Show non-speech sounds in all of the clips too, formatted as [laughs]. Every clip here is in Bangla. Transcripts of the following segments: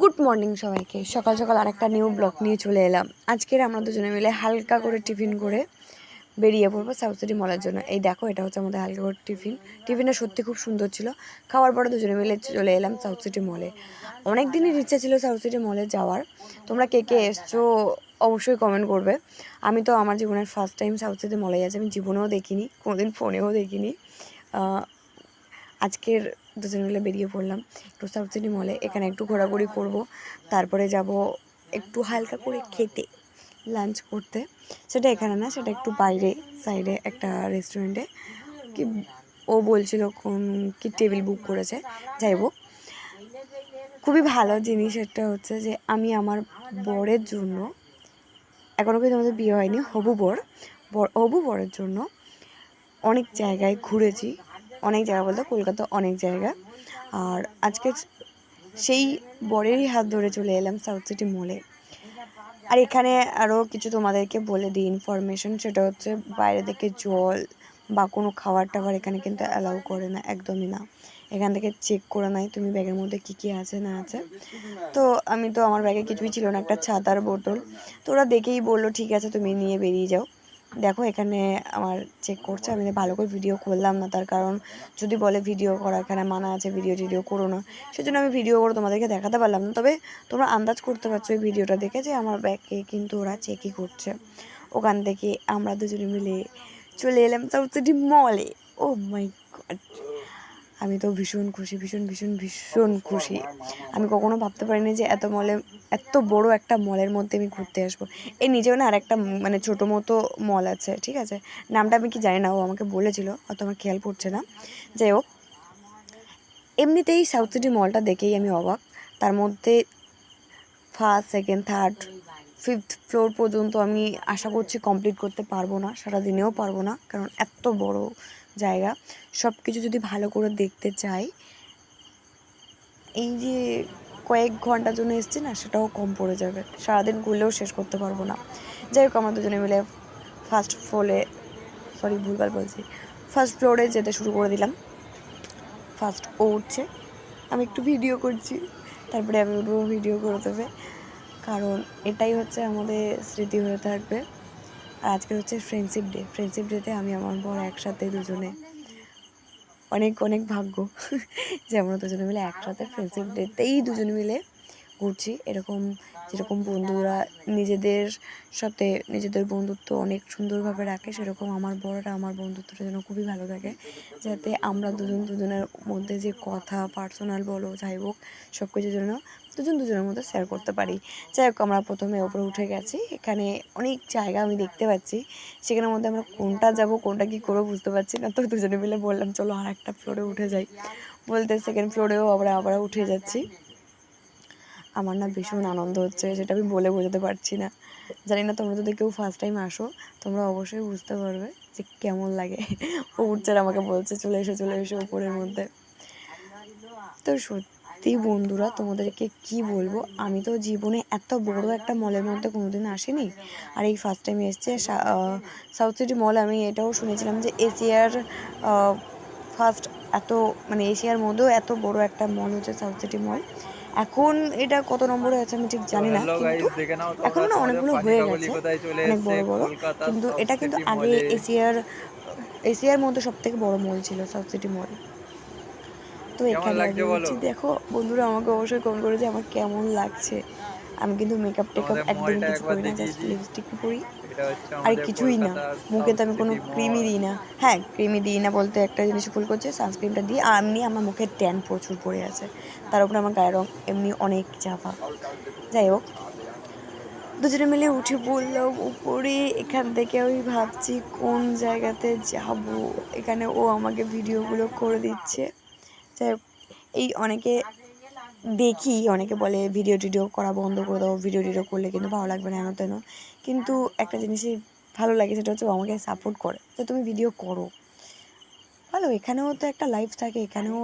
গুড মর্নিং সবাইকে। সকাল সকাল আরেকটা নিউ ব্লগ নিয়ে চলে এলাম। আজকের আমরা দুজনে মিলে হালকা করে টিফিন করে বেরিয়ে পড়ব সাউথ সিটি মলের জন্য। এই দেখো, এটা হচ্ছে আমাদের হালকা করে টিফিন। টিফিনটা সত্যি খুব সুন্দর ছিল। খাওয়ার পরে দুজনে মিলে চলে এলাম সাউথ সিটি মলে অনেক দিনের ইচ্ছা ছিল সাউথ সিটি মলে যাওয়ার। তোমরা কে কে এসছো অবশ্যই কমেন্ট করবে। আমি তো আমার জীবনের ফার্স্ট টাইম সাউথ সিটি মলে যাচ্ছি। আমি জীবনেও দেখিনি, কোনোদিন ফোনেও দেখিনি। আজকের দুজন মিলে বেরিয়ে পড়লাম একটু সাউথ সিটি মলে। এখানে একটু ঘোরাঘুরি করব, তারপরে যাব একটু হালকা করে খেতে লাঞ্চ করতে। সেটা এখানে না, সেটা একটু বাইরে সাইডে একটা রেস্টুরেন্টে কি, ও বলছিল কোন, কি টেবিল বুক করেছে, যাই হোক। খুবই ভালো জিনিস একটা হচ্ছে যে, আমি আমার বরের জন্য এখনও কিন্তু আমাদের বিয়ে হয়নি, হবু বর, হবু বরের জন্য অনেক জায়গায় ঘুরেছি। অনেক জায়গা বলতে কলকাতা অনেক জায়গা। আর আজকে সেই বরেরই হাত ধরে চলে এলাম সাউথ সিটি মলে আর এখানে আরও কিছু তোমাদেরকে বলে দিই ইনফরমেশন সেটা হচ্ছে বাইরে থেকে জল বা কোনো খাবার টাবার এখানে কিন্তু অ্যালাউ করে না, একদমই না। এখান থেকে চেক করে নাই তুমি ব্যাগের মধ্যে কী কী আছে, না আছে। তো আমি তো আমার ব্যাগে কিছুই ছিল না, একটা ছাতার বোতল। তো ওরা দেখেই বলল, ঠিক আছে, তুমি নিয়ে বেরিয়ে যাও। দেখো, এখানে আমার চেক করছে, আমি ভালো করে ভিডিও করলাম না, তার কারণ যদি বলে ভিডিও করা, এখানে মানা আছে ভিডিও টিডিও করো না। সেজন্য আমি ভিডিও করে তোমাদেরকে দেখাতে পারলাম না। তবে তোমরা আন্দাজ করতে পারছ এই ভিডিওটা দেখে যে আমার ব্যাগকে কিন্তু ওরা চেকই করছে। ওখান থেকে আমরা দুজনে মিলে চলে এলাম সাউথ সিটি মলে ও মাই গড আমি তো ভীষণ খুশি ভীষণ ভীষণ ভীষণ খুশি। আমি কখনো ভাবতে পারিনি যে এত মলে এত বড় একটা মলের মধ্যে আমি ঘুরতে আসব। এই নিজেও না আরেকটা মানে ছোটো মতো মল আছে ঠিক আছে? নামটা আমি কি জানি না ও আমাকে বলেছিল অত আমার খেয়াল পড়ছে না। যাই হোক এমনিতেই সাউথ সিটি মলটা দেখেই আমি অবাক। তার মধ্যে first second third fifth floor পর্যন্ত আমি আশা করছি কমপ্লিট করতে পারব না সারা দিনেও পারব না, কারণ এত বড় জায়গা। সব কিছু যদি ভালো করে দেখতে চাই, এই যে কয়েক ঘণ্টার জন্য এসছি না, সেটাও কম পড়ে যাবে। সারাদিন ঘুরলেও শেষ করতে পারব না। যাই হোক, আমরা দুজনে মিলে ফার্স্ট ফ্লোরে সরি ভুলবার বলছি। ফার্স্ট ফ্লোরে যেতে শুরু করে দিলাম। ফার্স্ট ও উঠছে। আমি একটু ভিডিও করছি, তারপরে আমি উঠবো ভিডিও করে দেবে। কারণ এটাই হচ্ছে আমাদের স্মৃতি হয়ে থাকবে। আর আজকে হচ্ছে ফ্রেন্ডশিপ ডে ফ্রেন্ডশিপ ডেতে আমি আমার বর একসাথে দুজনে অনেক অনেক ভাগ্য [laughs] যে আমরা দুজনে মিলে একসাথে ফ্রেন্ডশিপ ডেতেই দুজনে মিলে ঘুরছি। এরকম যেরকম বন্ধুরা নিজেদের সাথে নিজেদের বন্ধুত্ব অনেক সুন্দরভাবে রাখে, সেরকম আমার বড়রা আমার বন্ধুত্বটা যেন খুবই ভালো থাকে। যাতে আমরা দুজন দুজনের মধ্যে যে কথা পার্সোনাল বলো, যাই হোক সব কিছু যেন দুজন দুজনের মধ্যে শেয়ার করতে পারি। যাই হোক, আমরা প্রথমে ওপরে উঠে গেছি। এখানে অনেক জায়গা আমি দেখতে পাচ্ছি। সেখানের মধ্যে আমরা কোনটা যাব, কোনটা কী করব বুঝতে পারছি না। তো দুজনে মিলে বললাম, চলো আর একটা ফ্লোরে উঠে যাই। বলতে সেকেন্ড ফ্লোরেও আমরা আবার উঠে যাচ্ছি। আমার না ভীষণ আনন্দ হচ্ছে, সেটা আমি বলে বোঝাতে পারছি না। জানি না তোমরা যদি কেউ ফার্স্ট টাইম আসো, তোমরা অবশ্যই বুঝতে পারবে যে কেমন লাগে। ও উঠছে আমাকে বলছে, চলে এসো চলে এসো উপরের মধ্যে। তো সত্যি বন্ধুরা, তোমাদেরকে কি বলব? আমি তো জীবনে এত বড় একটা মলের মধ্যে কোনোদিন আসিনি। আর এই ফার্স্ট টাইম এসছে সাউথ সিটি মল আমি এটাও শুনেছিলাম যে এশিয়ার ফার্স্ট এত মানে এশিয়ার মধ্যেও এত বড় একটা মল হচ্ছে সাউথ সিটি মল এখন এটা কত নম্বরে আছে আমি ঠিক জানি না কিন্তু এখন না অনেকগুলো হয়ে গেছে অনেক বড় বড়। কিন্তু এটা কিন্তু আগে এশিয়ার এশিয়ার মধ্যে সব থেকে বড় মল ছিল সাউথ সিটি মল তো এখানে দেখো বন্ধুরা আমাকে অবশ্যই কমেন্ট করে যে আমার কেমন লাগছে। আমি কিন্তু মেকআপ টেকআপ একদমই কিছু করি না জাস্ট লিপস্টিক পরি। আর কিছুই না মুখে তো আমি কোনো ক্রিমই দিই না। হ্যাঁ ক্রিমই দিই না বলতে একটা জিনিস ভুল করছে সানস্ক্রিনটা দিই। আর এমনি আমার মুখে ট্যান প্রচুর পড়ে আছে। তার উপরে আমার গায়ের রং এমনি অনেক চাপা যাই হোক দুজনে মিলে উঠে পড়লাম উপরে এখান থেকে আমি ভাবছি কোন জায়গাতে যাব? এখানে ও আমাকে ভিডিওগুলো করে দিচ্ছে। যাই হোক এই অনেকে দেখি, অনেকে বলে ভিডিও টিডিও করা বন্ধ করে দাও ভিডিও টিডিও করলে কিন্তু ভালো লাগবে না এন তেন কিন্তু একটা জিনিসই ভালো লাগে, সেটা হচ্ছে আমাকে সাপোর্ট করে যে তুমি ভিডিও করো। ভালো, এখানেও তো একটা লাইফ থাকে, এখানেও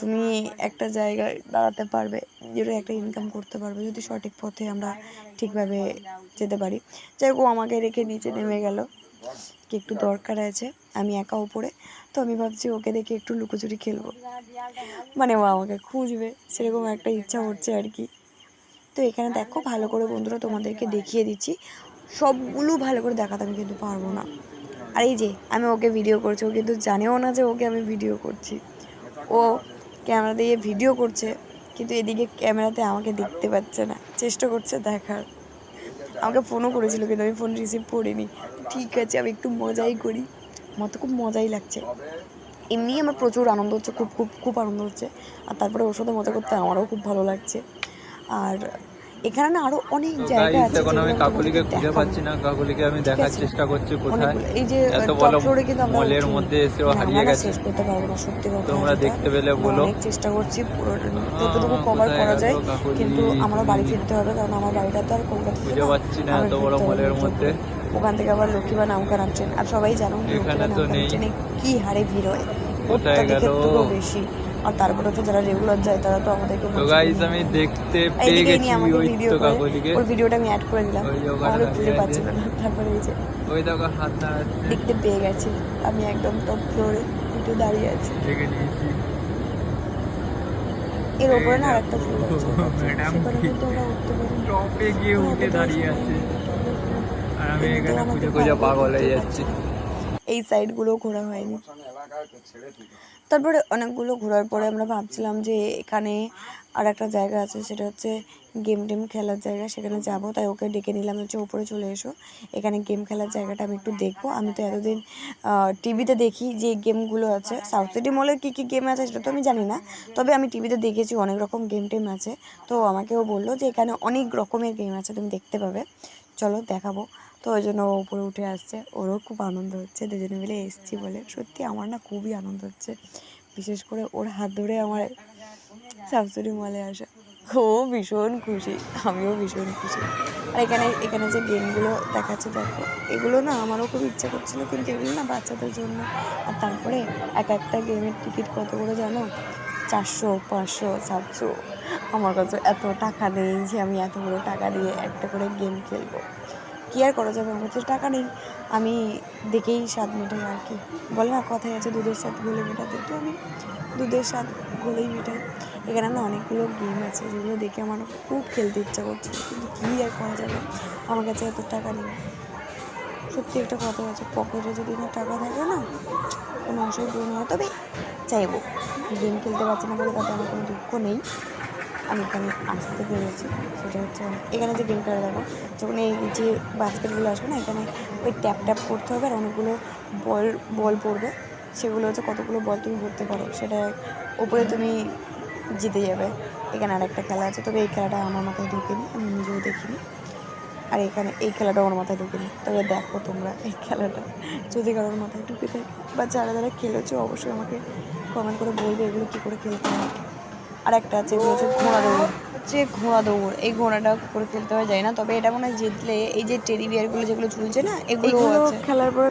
তুমি একটা জায়গায় দাঁড়াতে পারবে, নিজেরও একটা ইনকাম করতে পারবে, যদি সঠিক পথে আমরা ঠিকভাবে যেতে পারি। যাই হোক আমাকে রেখে নিচে নেমে গেল। আজকে একটু দরকার আছে, আমি একা ওপরে তো আমি ভাবছি ওকে দেখে একটু লুকোচুরি খেলব। মানে ও আমাকে খুঁজবে, সেরকম একটা ইচ্ছা হচ্ছে আর কি। তো এখানে দেখো, ভালো করে বন্ধুরা তোমাদেরকে দেখিয়ে দিচ্ছি। সবগুলো ভালো করে দেখাতে আমি কিন্তু পারব না। আর এই যে, আমি ওকে ভিডিও করছি, ও কিন্তু জানেও না যে ওকে আমি ভিডিও করছি। ও ক্যামেরা দিয়ে ভিডিও করছে, কিন্তু এদিকে ক্যামেরাতে আমাকে দেখতে পাচ্ছে না। চেষ্টা করছে দেখার। আমাকে ফোনও করেছিল, কিন্তু আমি ফোন রিসিভ করিনি। ঠিক আছে আমি একটু মজাই করি। আমার তো খুব মজাই লাগছে। এমনি আমার প্রচুর আনন্দ হচ্ছে খুব খুব খুব আনন্দ হচ্ছে। আর তারপরে ওর সাথে মজা করতে আমারও খুব ভালো লাগছে। আর এখানে না আরও অনেক জায়গা আছে এখন আমি কাকুলিকে খুঁজে পাচ্ছি না কাকুলিকে আমি দেখার চেষ্টা করছি কোথায়। এই যে এত বড় কিন্তু আমরা মলের মধ্যে এসেও না, হারিয়ে গেছে। শেষ করতে পারব না সত্যি কথা তোমরা দেখতে পেলে আমরা বলো। অনেক চেষ্টা করছি পুরো যতটুকু কভার করা যায় কিন্তু আমারও বাড়ি ফিরতে হবে কারণ আমার বাড়িটা তো আর কলকাতা খুঁজে পাচ্ছি না এত বড় মলের মধ্যে। ওখান থেকে আবার লক্ষ্মীবা নামখানা ট্রেন আর সবাই জানো। ট্রেনে কি হারে ভিড় হয়। গেল? বেশি। আর তারপরে তো যারা রেগুলার যায় তারা তো আমাদেরকে তো গাইস আমি দেখতে পেয়ে গেছি ওই ভিডিও কাকুলিকে। ওর ভিডিওটা আমি অ্যাড করে দিলাম। ওই আমাকে খুঁজে পাচ্ছিল না তারপরে এই যে ওই দেখো হাত দেখতে পেয়ে গেছি। আমি একদম টপ ফ্লোরে একটু দাঁড়িয়ে আছি। দেখে নিয়েছি। এর ওপরে না আরেকটা ফ্লোর আছে। [laughs] ম্যাডাম টপে গিয়ে উঠে দাঁড়িয়ে আছে। এই সাইডগুলো ঘোরা হয়নি। তারপরে অনেকগুলো ঘোরার পরে আমরা ভাবছিলাম যে এখানে আর একটা জায়গা আছে, সেটা হচ্ছে গেম টেম খেলার জায়গা। সেখানে যাব, তাই ওকে ডেকে নিলাম হচ্ছে ওপরে চলে এসো। এখানে গেম খেলার জায়গাটা আমি একটু দেখব। আমি তো এতদিন টিভিতে দেখি যে গেমগুলো আছে। সাউথ সিটি মলের কী কী গেম আছে, সেটা তো আমি জানি না। তবে আমি টিভিতে দেখেছি অনেক রকম গেম টেম আছে। তো আমাকেও বলল যে এখানে অনেক রকমের গেম আছে, তুমি দেখতে পাবে। চলো, দেখাবো। তো ওই জন্য ও উপরে উঠে আসছে। ওরও খুব আনন্দ হচ্ছে, দুজনে মিলে এসছি বলে। সত্যি আমার না খুবই আনন্দ হচ্ছে। বিশেষ করে ওর হাত ধরে আমার সাবসুরি মলে আসা। ও ভীষণ খুশি, আমিও ভীষণ খুশি। আর এখানে এখানে যে গেমগুলো দেখাচ্ছে, দেখো, এগুলো না আমারও খুব ইচ্ছা করছিল, কিন্তু এগুলো না বাচ্চাদের জন্য। আর তারপরে এক একটা গেমের টিকিট কত করে জানো? চারশো, পাঁচশো, সাতশো। আমার কাছে এত টাকা নেই যে আমি এতগুলো টাকা দিয়ে একটা করে গেম খেলব। কী আর করা যাবে? আমার কাছে টাকা নেই। আমি দেখেই স্বাদ মেটাই আর কি। বলে না, কথাই আছে, দুধের স্বাদ ঘোলে মেটাতে। তো আমি দুধের স্বাদ ঘোলেই মেটাই। এখানে না অনেকগুলো গেম আছে, যেগুলো দেখে আমার খুব খেলতে ইচ্ছা করছে। কিন্তু কী আর করা যাবে? আমার কাছে এত টাকা নেই। সত্যি একটা কথা আছে, পকেটে যদি না টাকা থাকে না, কোনো অসুখ পূরণ হয়, তবে চাইব। গেম খেলতে পারছি না বলে তাতে আমার কোনো দুঃখ নেই। আমি এখানে আসতে পেরেছি? সেটা হচ্ছে এখানে যে গেম খেলা দেখো, যখন এই যে বাস্কেটগুলো আসবে না, এখানে ওই ট্যাপ ট্যাপ করতে হবে আর অনেকগুলো বল বল পড়বে। সেগুলো হচ্ছে কতগুলো বল তুমি ভরতে পারো, সেটা ওপরে তুমি জিতে যাবে। এখানে আরেকটা খেলা আছে, তবে এই খেলাটা আমার মাথায় ঢুকেনি, আমি নিজেও দেখিনি। আর এখানে এই খেলাটা আমার মাথায় ঢুকেনি। তবে দেখো তোমরা এই খেলাটা। যদি কারোর মাথায় ঢুকে থাকে বা যারা যারা খেলেছো, অবশ্যই আমাকে কমেন্ট করে বলবে এগুলো কী করে খেলতে হয়। আর একটা আছে এগুলো হচ্ছে ঘোড়া দৌড়। হচ্ছে ঘোড়া দৌড়। এই ঘোড়াটা করে খেলতে হয় যায় না তবে এটা মনে হয় জিতলে এই যে টেডি বিয়ারগুলো যেগুলো ঝুলছে না এগুলো খেলার পর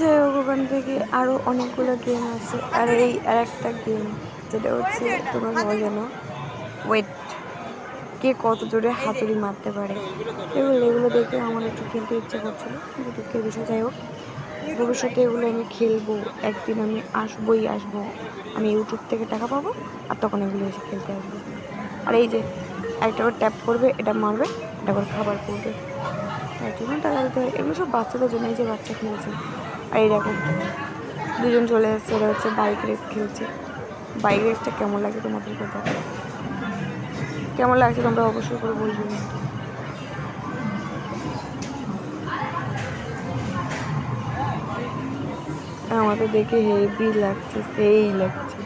যাই হোক ওখান থেকে আরও অনেকগুলো গেম আছে। আর এই আর একটা গেম যেটা হচ্ছে তোমরা সবাই জানো ওয়েট কে কত জোরে হাতুড়ি মারতে পারে। এগুলো এগুলো দেখে আমার একটু খেলতে ইচ্ছে করছিল দুঃখের বিষয় যাই হোক। ভবিষ্যতে এগুলো আমি খেলব, একদিন আমি আসবোই আসব। আমি ইউটিউব থেকে টাকা পাবো আর তখন এগুলো এসে খেলতে আসব। আর এই যে একটা করে ট্যাপ করবে, এটা মারবে এটা করে খাবার করবে। তার জন্য টাকা দিতে হয় এগুলো সব বাচ্চাদের জন্য, এই যে বাচ্চা খেলছে। আর এই দেখো, দুজন চলে এসছে এরা হচ্ছে বাইক রেস খেলছে। বাইক রেসটা কেমন লাগে তোমাদের কথা কেমন লাগছে তোমরা অবশ্যই করে বলবে। আমাদের দেখে হেভি লাগছে, সেই লাগছে।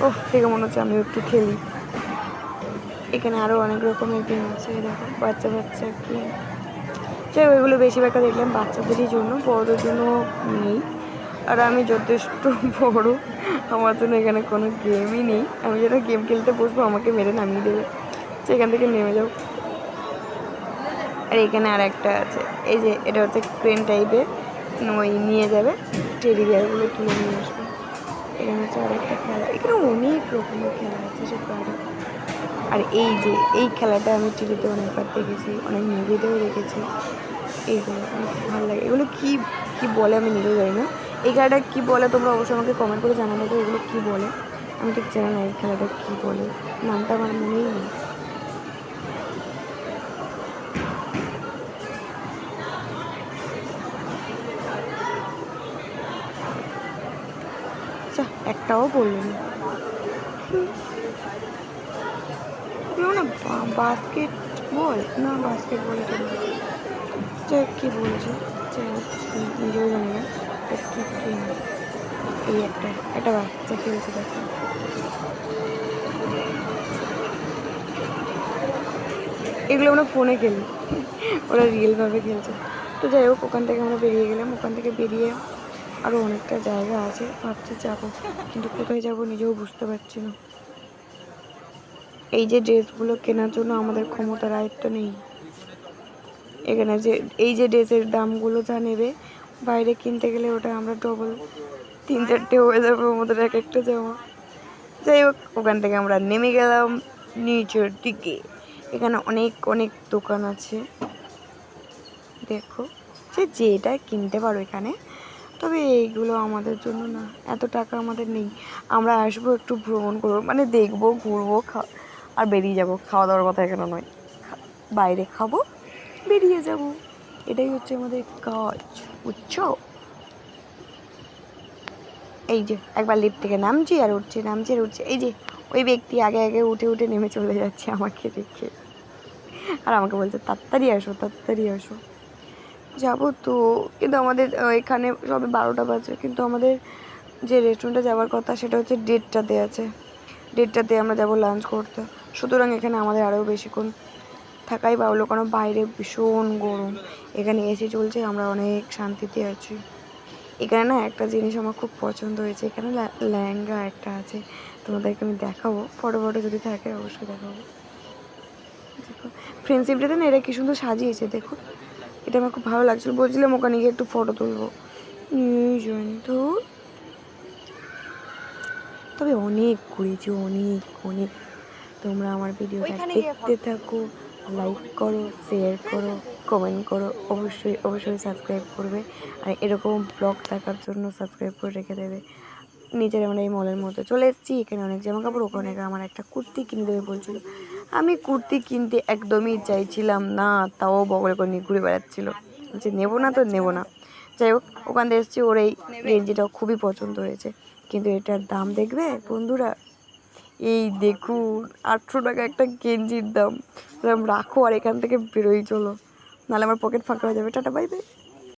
ও দেখে মনে হচ্ছে আমি একটু খেলি। এখানে আরও অনেক রকমের গেম আছে, দেখো, বাচ্চা বাচ্চা গেম যাই ওইগুলো বেশিরভাগটা দেখলাম বাচ্চাদেরই জন্য, বড়দের জন্য নেই। আর আমি যথেষ্ট [laughs] বড়, আমার জন্য এখানে কোনো গেমই নেই। আমি যেটা গেম খেলতে বসবো, আমাকে মেরে নামিয়ে দেবে। সেখান থেকে নেমে যাও। আর এখানে আর একটা আছে, এই যে, এটা হচ্ছে ক্রেন টাইপের ওই নিয়ে যাবে। টেডি বিয়ারগুলো তুলে নিয়ে আসবে। এখানে হচ্ছে আরেকটা খেলা। এখানে অনেক রকমের খেলা আছে, সে পারে আর এই যে, এই খেলাটা আমি টিভিতে অনেকবার দেখেছি, অনেক মুভিতেও দেখেছি। এইগুলো খুব ভালো লাগে। এগুলো কী কী বলে আমি নিজেও জানি না। এই খেলাটা কী বলে তোমরা অবশ্যই আমাকে কমেন্ট করে জানাবে এগুলো কী বলে। আমি ঠিক জানি না এই খেলাটা কী বলে। নামটা আমার মনেই নেই। একটাও বলল না বাস্কেট বল না বাস্কেট বল এটা না। যাই কী বলছে? যাই নিজেও জানি না কী এই একটা একটা বাচ্চা খেলছে দেখো। এগুলো আমরা ফোনে খেলি। ওরা রিয়েলভাবে খেলছে। তো যাই হোক, ওখান থেকে আমরা বেরিয়ে গেলাম। ওখান থেকে বেরিয়ে আরও অনেকটা জায়গা আছে, ভাবছি যাব। কিন্তু কোথায় যাব নিজেও বুঝতে পারছি না। এই যে ড্রেসগুলো কেনার জন্য আমাদের ক্ষমতার আয়ত্ত নেই। এখানে যে, এই যে ড্রেসের দামগুলো যা নেবে, বাইরে কিনতে গেলে ওটা আমরা ডবল তিন চারটে হয়ে যাবে আমাদের এক একটা জামা। যাই হোক, ওখান থেকে আমরা নেমে গেলাম নিচের দিকে। এখানে অনেক অনেক দোকান আছে। দেখো যে যেটা কিনতে পারো এখানে তবে এইগুলো আমাদের জন্য না, এত টাকা আমাদের নেই। আমরা আসব একটু ভ্রমণ করব মানে দেখব, ঘুরবো আর বেরিয়ে যাব। খাওয়া দাওয়ার কথা এখানে নয়। বাইরে খাব, বেরিয়ে যাব। এটাই হচ্ছে আমাদের কাজ, বুঝছ? এই যে, একবার লিফট থেকে নামছি আর উঠছে, নামছি আর উঠছে। এই যে, ওই ব্যক্তি আগে আগে উঠে উঠে নেমে চলে যাচ্ছে আমাকে দেখে। আর আমাকে বলছে, তাড়াতাড়ি আসো তাড়াতাড়ি আসো। যাব তো, কিন্তু আমাদের এখানে সবে বারোটা বাজে, কিন্তু আমাদের যে রেস্টুরেন্টে যাওয়ার কথা সেটা হচ্ছে ডেটটাতে আছে। ডেটটাতে আমরা যাব লাঞ্চ করতে। সুতরাং এখানে আমাদের আরও বেশিক্ষণ থাকাই বাহুল্য কারণ বাইরে ভীষণ গরম। এখানে এসি চলছে, আমরা অনেক শান্তিতে আছি। এখানে না একটা জিনিস আমার খুব পছন্দ হয়েছে, এখানে লে- লেহেঙ্গা একটা আছে। তোমাদেরকে আমি দেখাবো ফটো ফটো যদি থাকে অবশ্যই দেখাবো। দেখো ফ্রেন্ডশিপ ডেতে না এরা কি সুন্দর সাজিয়েছে, দেখো। এটা আমার খুব ভালো লাগছিল। বলছিলাম ওখানে গিয়ে একটু ফটো তুলবো। তো তবে অনেক ঘুরেছি অনেক অনেক। তোমরা আমার ভিডিওটা দেখতে থাকো লাইক করো শেয়ার করো কমেন্ট করো অবশ্যই অবশ্যই সাবস্ক্রাইব করবে। আর এরকম ব্লগ দেখার জন্য সাবস্ক্রাইব করে রেখে দেবে। নিজের আমরা এই মলের মধ্যে চলে এসেছি এখানে অনেক জামা কাপড় ওখানে আমার একটা কুর্তি কিনে দেবে বলছিল। আমি কুর্তি কিনতে একদমই চাইছিলাম না, তাও বগল করে নিয়ে ঘুরে বেড়াচ্ছিল। যে নেব না তো, নেব না। যাই হোক, ওখান থেকে এসেছি, ওর এই গেঞ্জিটাও খুবই পছন্দ হয়েছে। কিন্তু এটার দাম দেখবে, বন্ধুরা? এই দেখুন, আটশো টাকা একটা গেঞ্জির দাম। রাখো, আর এখান থেকে বেরোই, চলো। নাহলে আমার পকেট ফাঁকা হয়ে যাবে। Tata, bye bye.